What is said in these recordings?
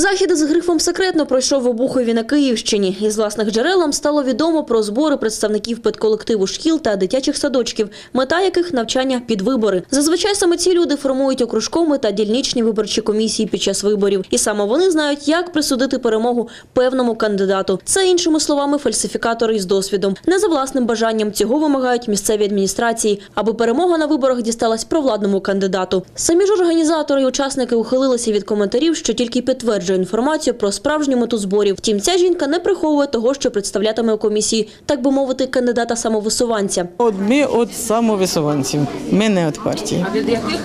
Захід з грифом секретно пройшов в Обухові на Київщині. Із власних джерел нам стало відомо про збори представників педколективу шкіл та дитячих садочків, мета яких навчання під вибори. Зазвичай саме ці люди формують окружкоми та дільничні виборчі комісії під час виборів. І саме вони знають, як присудити перемогу певному кандидату. Це іншими словами фальсифікатори із досвідом. Не за власним бажанням цього вимагають місцеві адміністрації, аби перемога на виборах дісталась провладному кандидату. Самі ж організатори і учасники ухилилися від коментарів, що тільки підтверджує інформацію про справжню мету зборів. Втім, ця жінка не приховує того, що представлятиме у комісії, так би мовити, кандидата самовисуванця. От ми від самовисуванців, ми не від партії. А від яких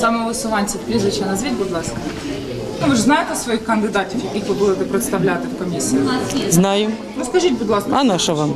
самовисуванців прізвища назвіть, будь ласка? Ну, ви ж знаєте своїх кандидатів, яких ви будете представляти в комісії? Знаю. Ну скажіть, будь ласка. А на що вам?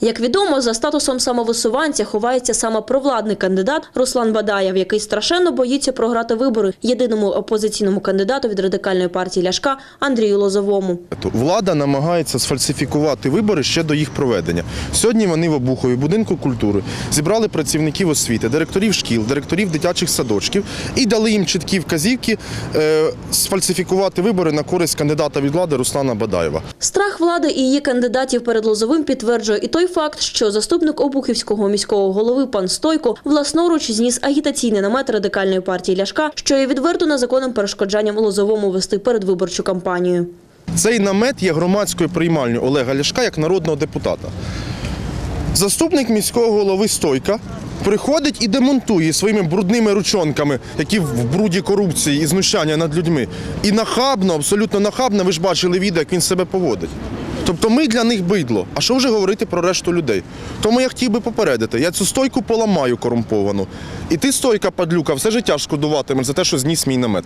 Як відомо, за статусом самовисуванця ховається саме провладний кандидат Руслан Бадаєв, який страшенно боїться програти вибори єдиному опозиційному кандидату від радикальної партії Ляшка Андрію Лозовому. Влада намагається сфальсифікувати вибори ще до їх проведення. Сьогодні вони в Обухові, будинку культури, зібрали працівників освіти, директорів шкіл, директорів дитячих садочків і дали їм чіткі вказівки е, сфальсифікувати вибори на користь кандидата від влади Руслана Бадаєва. Страх влади і її кандидатів перед Лозовим підтверджує і той факт, що заступник Обухівського міського голови пан Стойко власноруч зніс агітаційний намет радикальної партії Ляшка, що є відверто незаконним перешкоджанням Лозовому вести передвиборчу кампанію. Цей намет є громадською приймальною Олега Ляшка як народного депутата. Заступник міського голови Стойка приходить і демонтує своїми брудними ручонками, які в бруді корупції і знущання над людьми. І нахабно, абсолютно нахабно, ви ж бачили відео, як він себе поводить. Тобто ми для них бидло. А що вже говорити про решту людей? Тому я хотів би попередити, я цю стойку поламаю корумповану. І ти, стойка падлюка, все життя шкодуватимеш за те, що зніс мій намет.